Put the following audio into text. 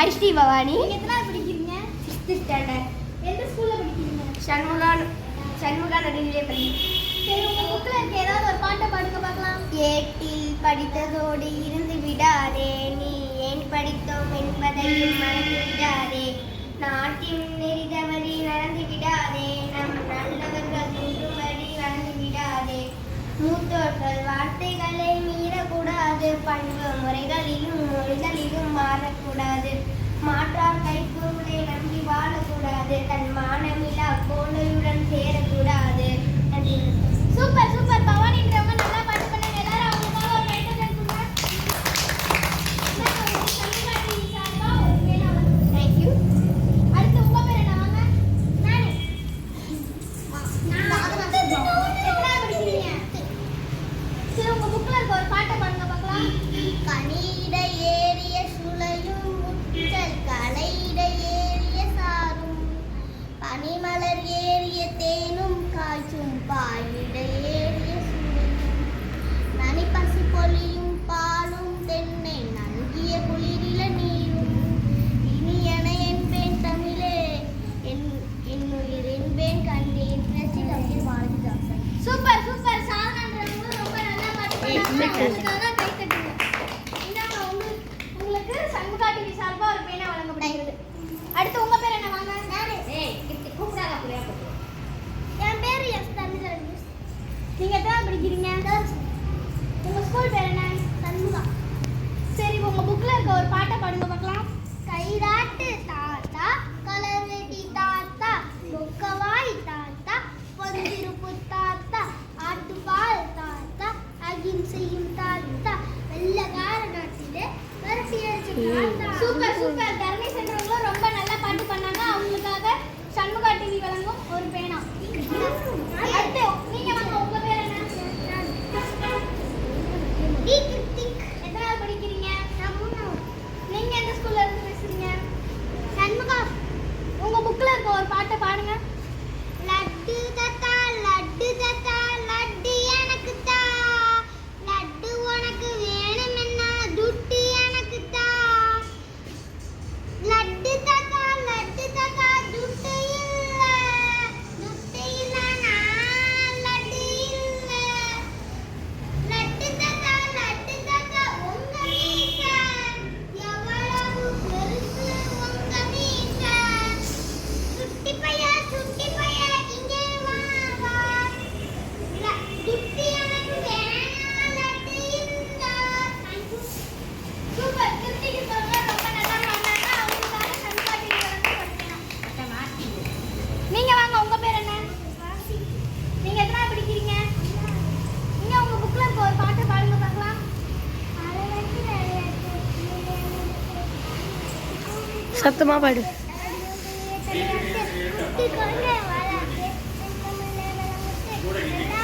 ஐஸ்ரீ பவானி. எத்தனாவது படிக்கிறீங்க? Sixth standard எந்த ஸ்கூலில் படிக்கிறீங்க? சண்முகா சண்முகா நடுநிலை பள்ளி. சரி உங்கள் புக்கில் இருக்க ஏதாவது ஒரு பாட்டை பாடுங்க பார்க்கலாம். ஏட்டில் படித்ததோடு இருந்து விடாதே. நீ ஏன் படித்தோம் என்பதையும் மறந்து விடாதே நாட்டின் நெறிதவறி நடந்து விடாதே. நம் நல்லவர்கள் இன்றுபடி நடந்து விடாதே. மூத்தோர்கள் வார்த்தைகளை மீறக்கூடாது. பண்பு முறைகளிலும் மொழிகளிலும் மாறக்கூடாது. மாற்றார் கைக்கூறுகளை நம்பி வாழக்கூடாது. தன் மானமிலா கோழையுடன் சேர 谢谢 Bye. சத்தமாக பாடு Thank you.